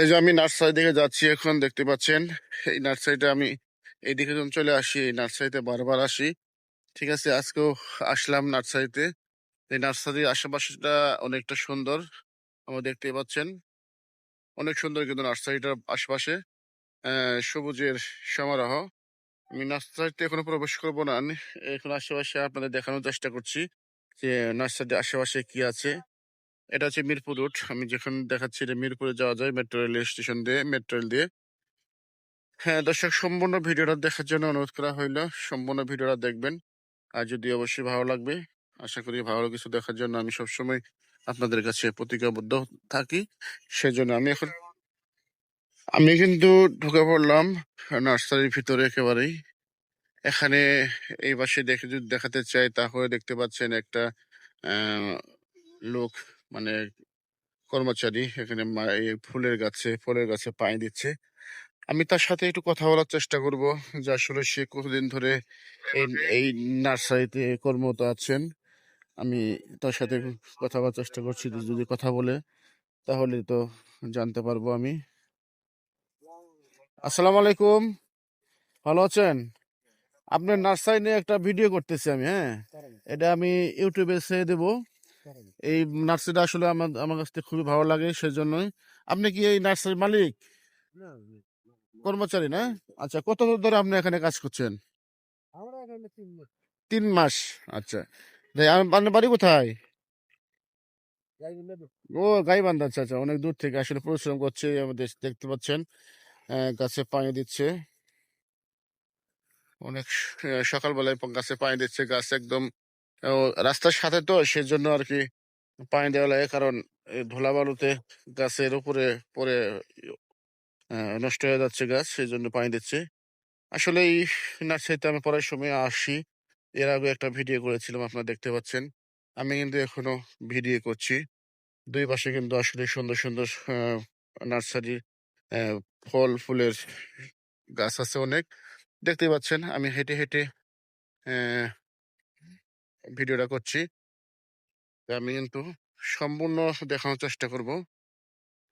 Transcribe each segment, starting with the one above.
এই যে আমি নার্সারি দিকে যাচ্ছি এখন, দেখতে পাচ্ছেন। এই নার্সারিটা আমি এইদিকে যখন চলে আসি, এই নার্সারিতে বারবার আসি। ঠিক আছে, আজকেও আসলাম নার্সারিতে। এই নার্সারির আশেপাশটা অনেকটা সুন্দর, আমরা দেখতে পাচ্ছেন। অনেক সুন্দর কিন্তু নার্সারিটার আশেপাশে সবুজের সমারোহ। আমি নার্সারিতে এখনও প্রবেশ করব না। এখন আশেপাশে আপনাদের দেখানোর চেষ্টা করছি যে নার্সারির আশেপাশে কি আছে। এটা হচ্ছে মিরপুর রুট। আমি যেখানে দেখাচ্ছি এটা মিরপুরে যাওয়া যায় মেট্রো রেল স্টেশন দিয়ে মেট্রো রেল দিয়ে। হ্যাঁ দর্শক, সম্পূর্ণ ভিডিওটা দেখার জন্য অনুরোধ করা হইল। সম্পূর্ণ ভিডিওটা দেখবেন। আর যদি অবশ্যই ভালো লাগবে, আশা করি ভালো কিছু দেখার জন্য আমি সবসময় আপনাদের কাছে প্রতিজ্ঞাবদ্ধ থাকি। সেজন্য আমি এখন, আমি কিন্তু ঢুকে পড়লাম নার্সারির ভিতরে একেবারেই। এখানে এই পাশে দেখে যদি দেখাতে চাই, তাহলে দেখতে পাচ্ছেন একটা লোক মানে কর্মচারী এখানে ফুলের গাছে ফলের গাছে পানি দিচ্ছে। আমি তার সাথে একটু কথা বলার চেষ্টা করব যে আসলে সে কতদিন ধরে এই এই নার্সারিতে কর্মরত আছেন। আমি তার সাথে কথা বলার চেষ্টা করছি যদি কথা বলে তাহলে তো জানতে পারব আমি। আসসালামু আলাইকুম। ভালো আছেন? আপনার নার্সারি নিয়ে একটা ভিডিও করতেছি আমি হ্যাঁ? এটা আমি ইউটিউবে ছেড়ে দেবো। এই নার্সারিটা আসলে আমার আমার কাছ থেকে খুবই ভালো লাগে সেজন্যই। আপনি কি এই নার্সারির মালিক? কর্মচারী না? আচ্ছা কত ধরে আপনি এখানে কাজ করছেন? তিন মাস। তিন মাস আচ্ছা। আপনার বাড়ি কোথায়? ও গাইবান্ধা আচ্ছা আচ্ছা অনেক দূর থেকে আসলে পরিশ্রম করছে আমাদের দেখতে পাচ্ছেন। গাছে পানি দিচ্ছে। অনেক সকালবেলায় গাছে পানি দিচ্ছে গাছ একদম রাস্তার সাথে তো সেজন্য আর কি পানি দেওয়া লাগে। কারণ ধুলা বালুতে গাছের উপরে পরে নষ্ট হয়ে যাচ্ছে গাছ সেই জন্য পানি দিচ্ছে। আসলে এই নার্সারিতে আমি পড়ার সময় আসি। এর আগে একটা ভিডিও করেছিলাম, আপনারা দেখতে পাচ্ছেন। আমি কিন্তু এখনও ভিডিও করছি। দুই পাশে কিন্তু আসলে সুন্দর সুন্দর নার্সারি ফল, ফুলের গাছ আছে অনেক। দেখতে পাচ্ছেন, আমি হেঁটে হেঁটে ভিডিওটা করছি। আমি কিন্তু সম্পূর্ণ দেখানোর চেষ্টা করব।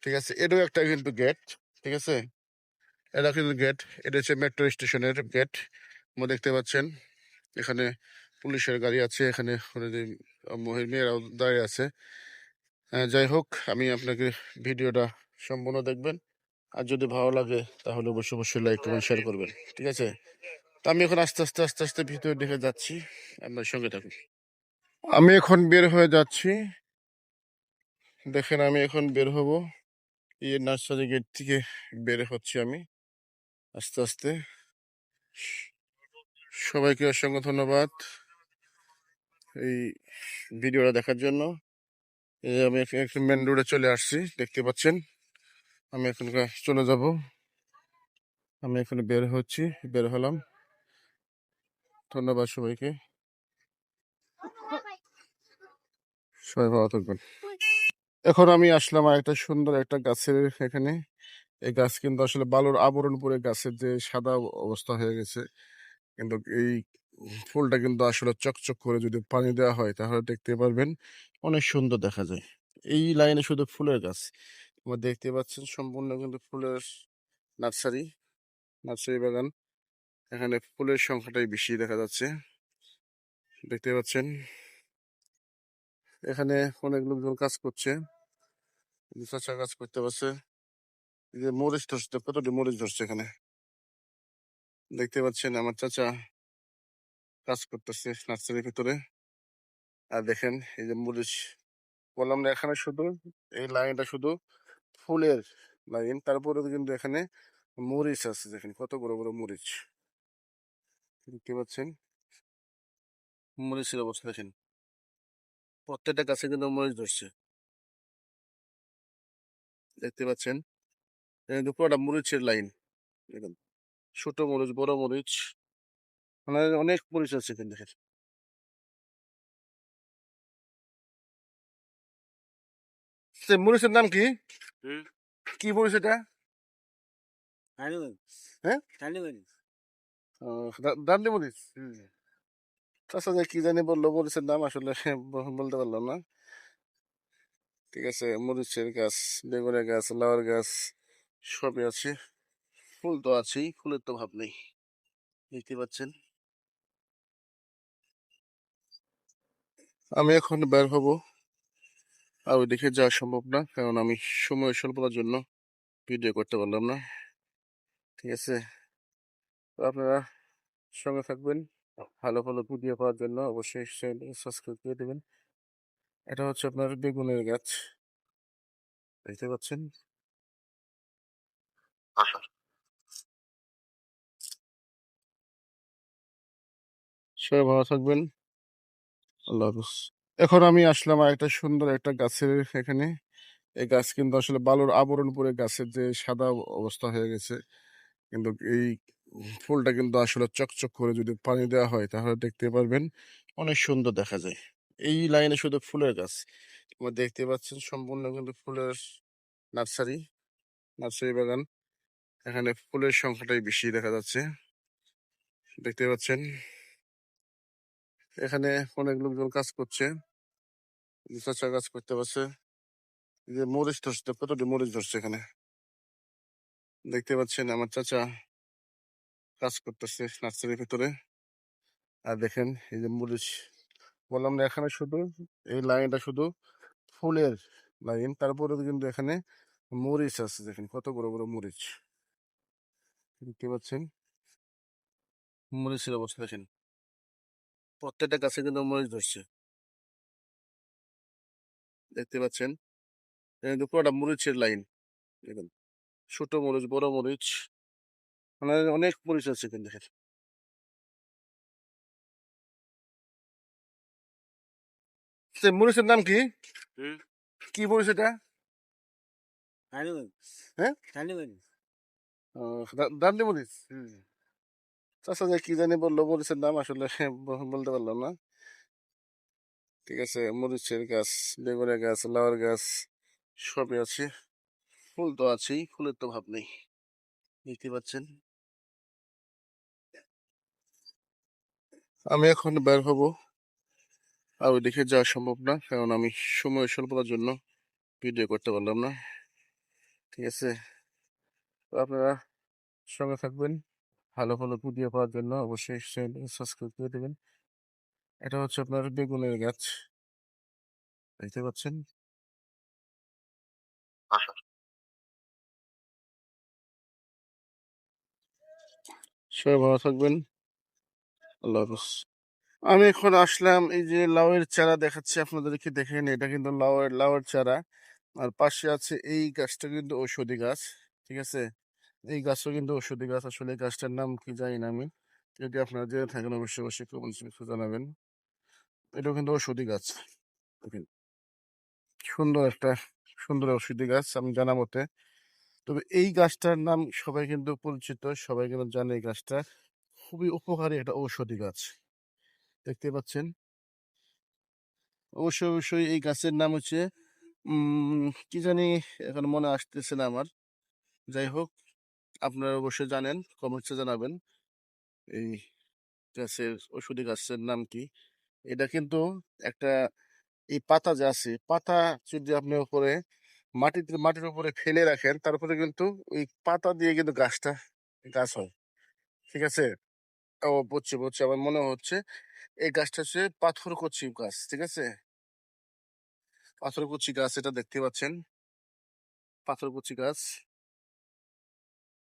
ঠিক আছে? এটাও একটা কিন্তু গেট ঠিক আছে? এটা কিন্তু গেট এটা হচ্ছে মেট্রো স্টেশনের গেট আমরা দেখতে পাচ্ছেন, এখানে পুলিশের গাড়ি আছে, এখানে মেয়েরাও দাঁড়িয়ে আছে। যাই হোক, আমি আপনাকে ভিডিওটা সম্পূর্ণ দেখবেন। আর যদি ভালো লাগে, তাহলে অবশ্যই অবশ্যই লাইক কমেন্ট শেয়ার করবেন। ঠিক আছে? আমি এখন আস্তে আস্তে আস্তে আস্তে ভিতরে দেখে যাচ্ছি। আপনার সঙ্গে থাকুন। আমি এখন বের হয়ে যাচ্ছি। দেখেন আমি এখন বের হব। এই নার্সারি গেট থেকে বের হচ্ছি আমি। আস্তে আস্তে। সবাইকে অসংখ্য ধন্যবাদ এই ভিডিওটা দেখার জন্য। আমি এখন মেন রোডে চলে আসছি, দেখতে পাচ্ছেন? আমি এখন চলে যাব। আমি এখন বের হচ্ছি, বের হলাম। ধন্যবাদ সবাইকে। সবাই ভালো থাকবেন। এখন আমি আসলাম আর একটা সুন্দর একটা গাছের এখানে। এই গাছ কিন্তু আসলে বালুর আবরণ পরে গাছের যে সাদা অবস্থা হয়ে গেছে। কিন্তু এই ফুলটা কিন্তু আসলে চকচক করে যদি পানি দেওয়া হয় তাহলে দেখতে পারবেন অনেক সুন্দর দেখা যায়। এই লাইনে শুধু ফুলের গাছ। তোমরা দেখতে পাচ্ছেন সম্পূর্ণ কিন্তু ফুলের নার্সারি নার্সারি বাগান। এখানে ফুলের সংখ্যাটাই বেশি দেখা যাচ্ছে। দেখতে পাচ্ছেন? এখানে অনেক লোকজন কাজ করছে। কাজ করতে পারছে যে মরিচ ধরছে, কতটি মরিচ ধরছে এখানে? দেখতে পাচ্ছেন আমার চাচা কাজ করতেছে নার্সারির ভিতরে। আর দেখেন এই যে মরিচ বললাম না, এখানে শুধু এই লাইনটা শুধু ফুলের লাইন তারপরে কিন্তু এখানে মরিচ আছে দেখেন, কত বড় বড় মরিচ। দেখতে পাচ্ছেন। মরিচের অবস্থা দেখেন। প্রত্যেকটা গাছে কিন্তু মরিচ ধরছে। দেখতে পাচ্ছেন? পুরোটা মরিচের লাইন। দেখেন ছোট মরিচ বড় মরিচ। মানে অনেক মরিচ আছে এখানে দেখেন। সে মরিচের নাম কি? কি মরিচ এটা? হ্যাঁ? কালীগঞ্জ আহ, দা- দান্ডি মরিচ? চাচা যে কি জানি বলল মরিচের নাম আসলে বলতে পারলাম না। ঠিক আছে মরিচের গাছ বেগুনের গাছ লাউর গাছ সবই আছে। ফুল তো আছেই ফুলের তো ভাব নেই। দেখতে পাচ্ছেন। আমি এখন বের হব। আর ওইদিকে যাওয়া সম্ভব না কারণ আমি সময় স্বল্পতার জন্য ভিডিও করতে পারলাম না। ঠিক আছে। আপনারা সঙ্গে থাকবেন। ভালো ভালো ভিডিও পাওয়ার জন্য অবশ্যই সাবস্ক্রাইব করে দেবেন। এটা হচ্ছে আপনার বেগুনের গাছ। দেখতে পাচ্ছেন? সবাই ভালো থাকবেন। আল্লাহ হাফিজ। এখন আমি আসলাম একটা সুন্দর একটা গাছের এখানে। এই গাছ কিন্তু আসলে বালুর আবরণ পরে গাছের যে সাদা অবস্থা হয়ে গেছে। কিন্তু এই ফুলটা কিন্তু আসলে চকচক করে যদি পানি দেওয়া হয়, তাহলে দেখতে পারবেন অনেক সুন্দর দেখা যায়। এই লাইনে শুধু ফুলের গাছ। দেখতে পাচ্ছেন সম্পূর্ণ কিন্তু ফুলের নার্সারি নার্সারি বাগান। এখানে ফুলের সংখ্যাটাই বেশি দেখা যাচ্ছে। দেখতে পাচ্ছেন? এখানে অনেক লোকজন কাজ করছে। চাচা কাজ করতে পারছে। যে মরিচ ধরছে, কতটি মরিচ ধরছে এখানে? দেখতে পাচ্ছেন আমার চাচা কাজ করতেছে নার্সারির ভিতরে। আর দেখেন, এই যে মরিচ বললাম না এখানে শুধু, এই লাইনটা শুধু ফুলের লাইন তারপরে কিন্তু এখানে মরিচ আছে। দেখেন কত বড় বড় মরিচ। দেখতে পাচ্ছেন? মরিচের অবস্থা দেখেন। প্রত্যেকটা গাছে কিন্তু মরিচ ধরছে। দেখতে পাচ্ছেন? পুরোটা মরিচের লাইন। দেখেন, ছোট মরিচ, বড় মরিচ। মানে অনেক মরিচ আছে কিন্তু দেখেন মরিচের নাম কি? কি মরিচ এটা? হ্যাঁ? মরিচ? যে কি জানি বলল মরিচের নাম আসলে বলতে পারলাম না। ঠিক আছে মরিচের গাছ বেগুনের গাছ লাউয়ের গাছ সবই আছে। ফুল তো আছেই ফুলের তো ভাব নেই। দেখতে পাচ্ছেন? আমি এখন বের হব। আর ওইদিকে যাওয়া সম্ভব না, কারণ আমি সময় স্বল্পতার জন্য ভিডিও করতে পারলাম না। ঠিক আছে? তো আপনারা সঙ্গে থাকবেন, ভালো ভালো ভিডিও পাওয়ার জন্য অবশ্যই সাবস্ক্রাইব করে দেবেন। এটা হচ্ছে আপনার বেগুনের গাছ। দেখতে পাচ্ছেন? সবাই ভালো থাকবেন। আল্লাহ আমি এখন আসলাম, এই যে লাউয়ের চারা দেখাচ্ছি আপনাদেরকে, দেখেন এটা কিন্তু লাউয়ের লাউয়ের চারা। আর পাশে আছে এই গাছটা কিন্তু ঔষধি গাছ, ঠিক আছে? এই গাছও কিন্তু ঔষধি গাছ, আসলে এই গাছটার নাম কি জানি না আমি। যদি আপনারা জেনে থাকেন, অবশ্যই অবশ্যই কমেন্টস জানাবেন। এটাও কিন্তু ঔষধি গাছ। দেখেন, সুন্দর একটা, সুন্দর ঔষধি গাছ, আমি জানা মতে তবে এই গাছটার নাম সবাই কিন্তু পরিচিত, সবাই কিন্তু জানে এই গাছটা। খুবই উপকারী একটা ঔষধি গাছ। দেখতে পাচ্ছেন? অবশ্যই অবশ্যই এই গাছের নাম হচ্ছে কি জানি এখন মনে আসতেছে না আমার। যাই হোক, আপনারা অবশ্যই জানেন কমেন্টসে জানাবেন, এই গাছের ওষুধি গাছের নাম কি? এটা কিন্তু একটা, এই পাতা যে আছে, পাতা যদি আপনি উপরে মাটিতে, মাটির উপরে ফেলে রাখেন তারপরে কিন্তু ওই পাতা দিয়ে কিন্তু গাছটা, গাছ হয়। ঠিক আছে? ও, বুঝছি বুঝছি। আমার মনে হচ্ছে এই গাছটা হচ্ছে পাথরকুচি গাছ, ঠিক আছে? পাথরকুচি গাছ, এটা দেখতে পাচ্ছেন? পাথরকুচি গাছ।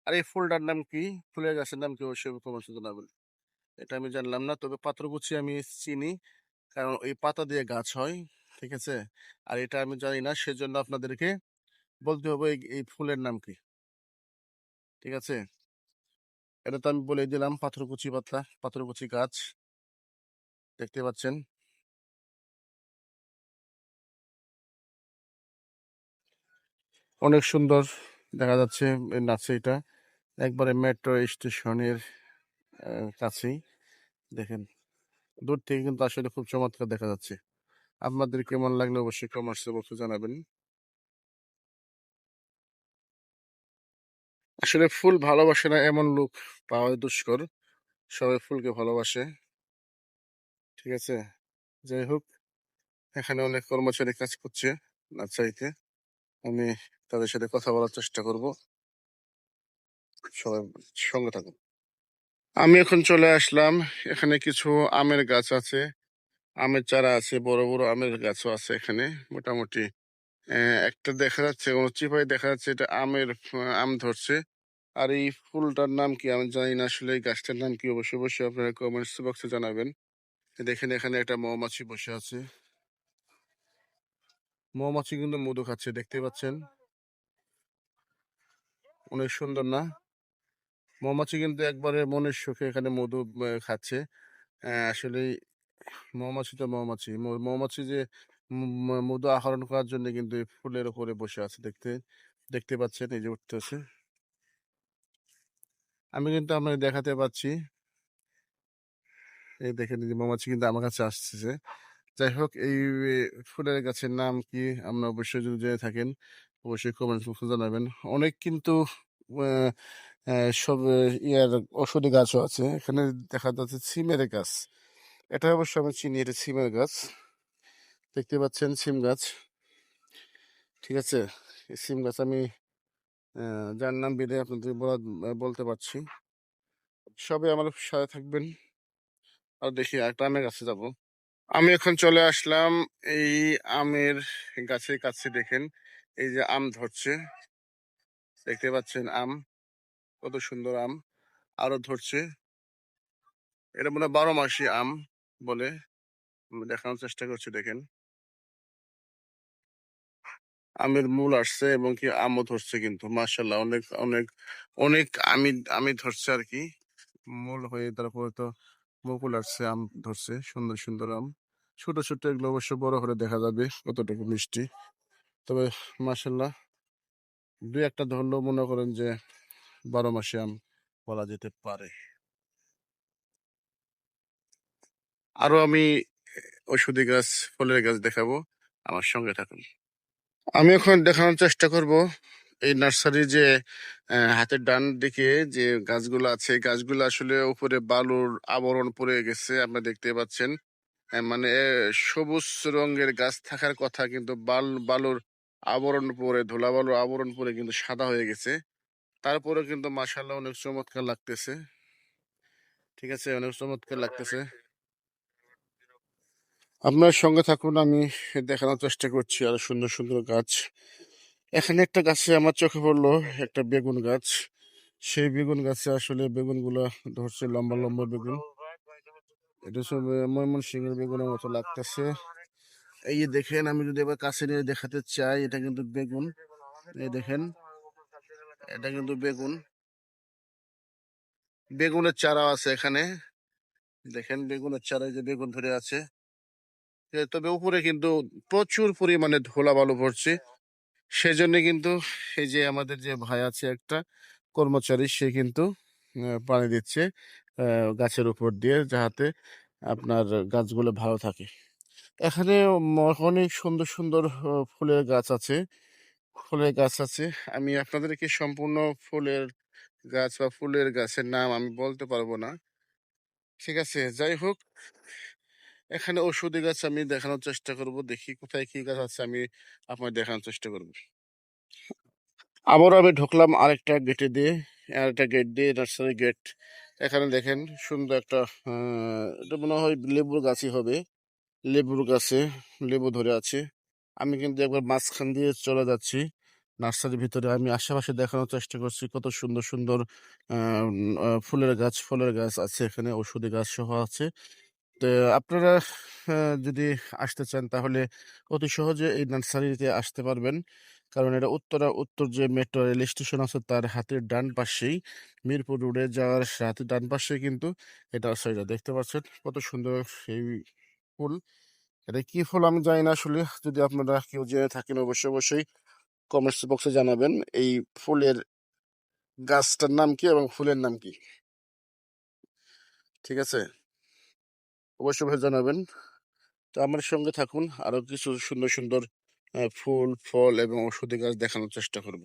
আর, এই ফুলটার নাম কি? ফুলের গাছের নাম কি? অবশ্যই কমেন্টে জানাবেন। এটা আমি জানলাম না, তবে পাথরকুচি আমি চিনি, কারণ এই পাতা দিয়ে গাছ হয়, ঠিক আছে? আর এটা আমি জানি না, সেজন্য আপনাদেরকে বলতে হবে এই ফুলের নাম কি? ঠিক আছে? এটা তো আমি বলে দিলাম পাথরকুচি পাতা, পাথরকুচি গাছ। দেখতে পাচ্ছেন? অনেক সুন্দর দেখা যাচ্ছে নার্সারিটা একবারে মেট্রো স্টেশনের কাছেই। দেখেন, দূর থেকে কিন্তু আসলে খুব চমৎকার দেখা যাচ্ছে। আপনাদের কেমন লাগল অবশ্যই কমার্সে বলতে জানাবেন। আসলে ফুল ভালোবাসে না এমন লোক পাওয়া দুষ্কর। সবাই ফুলকে ভালোবাসে। ঠিক আছে? যাই হোক, এখানে অনেক কর্মচারী কাজ করছে নার্সারিতে আমি তাদের সাথে কথা বলার চেষ্টা করব। সবাই সঙ্গে থাকুন। আমি এখন চলে আসলাম। এখানে কিছু আমের গাছ আছে। আমের চারা আছে, বড় বড় আমের গাছও আছে এখানে মোটামুটি। একটা দেখা যাচ্ছে চিপাই দেখা যাচ্ছে, এটা আমের, আম ধরছে। আর এই ফুলটার নাম কি? আমি জানি না আসলে এই গাছটার নাম কি? অবশ্যই অবশ্যই আপনারা কমেন্টস বক্সে জানাবেন। দেখেন এখানে একটা মৌমাছি বসে আছে। মৌমাছি কিন্তু মধু খাচ্ছে দেখতে পাচ্ছেন। অনেক সুন্দর না? মৌমাছি কিন্তু একবারে মনের সুখে এখানে মধু খাচ্ছে। আসলে মৌমাছি তো মৌমাছি। মৌমাছি যে মধু আহরণ করার জন্য কিন্তু ফুলের উপরে বসে আছে দেখতে। দেখতে পাচ্ছেন? এই যে উঠতেছে। আমি কিন্তু আপনাকে দেখাতে পাচ্ছি। এই দেখেন যে মৌমাছি কিন্তু আমার কাছে আসতেছে যাই হোক, এই ফুলের গাছের নাম কি আমরা অবশ্যই যদি জেনে থাকেন, অবশ্যই কমেন্ট বক্সে জানাবেন। অনেক কিন্তু সব ইয়ার ঔষধি গাছও আছে। এখানে দেখা যাচ্ছে সিমের গাছ। এটা অবশ্য আমি চিনি, এটা সিমের গাছ। দেখতে পাচ্ছেন সিম গাছ। ঠিক আছে? সিম গাছ আমি যার নাম বিদায় আপনাদের বলা বলতে পারছি। সবাই আমার সাথে থাকবেন। আর দেখি একটা আমের গাছে যাব। আমি এখন চলে আসলাম এই আমের গাছের কাছে দেখেন, এই যে আম ধরছে। দেখতে পাচ্ছেন আম, কত সুন্দর আম আরও ধরছে। এটা মনে হয় বারো মাসি আম বলে। দেখানোর চেষ্টা করছি, দেখেন। আমের মূল আসছে এবং কি আমও ধরছে কিন্তু। মার্শাল্লাহ অনেক অনেক অনেক আমি আমি ধরছে আর কি। মূল হয়ে তারপরে তো মুকুল আসছে, আম ধরছে, সুন্দর সুন্দর আম। ছোট ছোট এগুলো অবশ্য বড় হলে দেখা যাবে কতটুকু মিষ্টি। তবে মার্শাল্লাহ দুই একটা ধরলেও মনে করেন যে বারো মাসে আম বলা যেতে পারে। আরও আমি ওষুধি গাছ, ফলের গাছ দেখাবো। আমার সঙ্গে থাকুন। আমি এখন দেখানোর চেষ্টা করব এই নার্সারি যে হাতের ডান দিকে যে গাছগুলো আছে গাছগুলো আসলে উপরে বালুর আবরণ পড়ে গেছে, আপনারা দেখতে পাচ্ছেন। মানে সবুজ রঙের গাছ থাকার কথা কিন্তু বাল, বালুর আবরণ পরে ধুলা বালুর আবরণ পরে কিন্তু সাদা হয়ে গেছে। তারপরে কিন্তু মাসাল্লাহ অনেক চমৎকার লাগতেছে। ঠিক আছে, অনেক চমৎকার লাগতেছে। আপনার সঙ্গে থাকুন, আমি দেখানোর চেষ্টা করছি আরও সুন্দর সুন্দর গাছ। এখানে একটা গাছে আমার চোখে পড়ল, একটা বেগুন গাছ। সেই বেগুন গাছে আসলে বেগুনগুলো ধরছে লম্বা লম্বা বেগুন। এটা সব ময়মনসিংহের বেগুনের মতো লাগতেছে। এই যে দেখেন, আমি যদি এবার কাছে নিয়ে দেখাতে চাই, এটা কিন্তু বেগুন। এই দেখেন, এটা কিন্তু বেগুন। বেগুনের চারা আছে এখানে। দেখেন, বেগুনের চারায় যে বেগুন ধরে আছে। তবে উপরে কিন্তু প্রচুর পরিমাণে ধোলা বালু পড়ছে। সেজন্য কিন্তু এই যে আমাদের যে ভাই আছে একটা কর্মচারী, সে কিন্তু পানি দিচ্ছে গাছের উপর দিয়ে যাহাতে আপনার গাছগুলো ভালো থাকে। এখানে অনেক সুন্দর সুন্দর ফুলের গাছ আছে। ফুলের গাছ আছে। আমি আপনাদেরকে সম্পূর্ণ ফুলের গাছ বা ফুলের গাছের নাম আমি বলতে পারব না। ঠিক আছে, যাই হোক এখানে ঔষধি গাছ আমি দেখানোর চেষ্টা করব। দেখি কোথায় কি গাছ আছে, আমি আপনার দেখানোর চেষ্টা করব। আবারও আমি ঢুকলাম আরেকটা গেটে দিয়ে, আরেকটা গেট দিয়ে নার্সারি গেট। এখানে দেখেন সুন্দর একটা এটা মনে হয় লেবুর গাছই হবে। লেবুর গাছে লেবু ধরে আছে। আমি কিন্তু একবার মাঝখান দিয়ে চলে যাচ্ছি। নার্সারির ভিতরে আমি আশেপাশে দেখানোর চেষ্টা করছি। কত সুন্দর সুন্দর ফুলের গাছ, ফলের গাছ আছে এখানে, ঔষধি গাছ সহ আছে। তো আপনারা যদি আসতে চান তাহলে অতি সহজে এই নার্সারিতে আসতে পারবেন। কারণ এটা উত্তরা, উত্তর যে মেট্রো রেল স্টেশন আছে তার হাতের ডান পাশেই মিরপুর রোডে যাওয়ার হাতের ডান পাশে কিন্তু এটা নার্সারিটা দেখতে পাচ্ছেন। কত সুন্দর সেই ফুল। এটা কি ফুল আমি জানি না আসলে। যদি আপনারা কেউ জেনে থাকেন অবশ্যই অবশ্যই কমেন্টস বক্সে জানাবেন এই ফুলের গাছটার নাম কি এবং ফুলের নাম কি। ঠিক আছে? অবশ্যই জানাবেন। তো আমার সঙ্গে থাকুন আরও কিছু সুন্দর সুন্দর ফুল, ফল এবং ঔষধি গাছ দেখানোর চেষ্টা করব।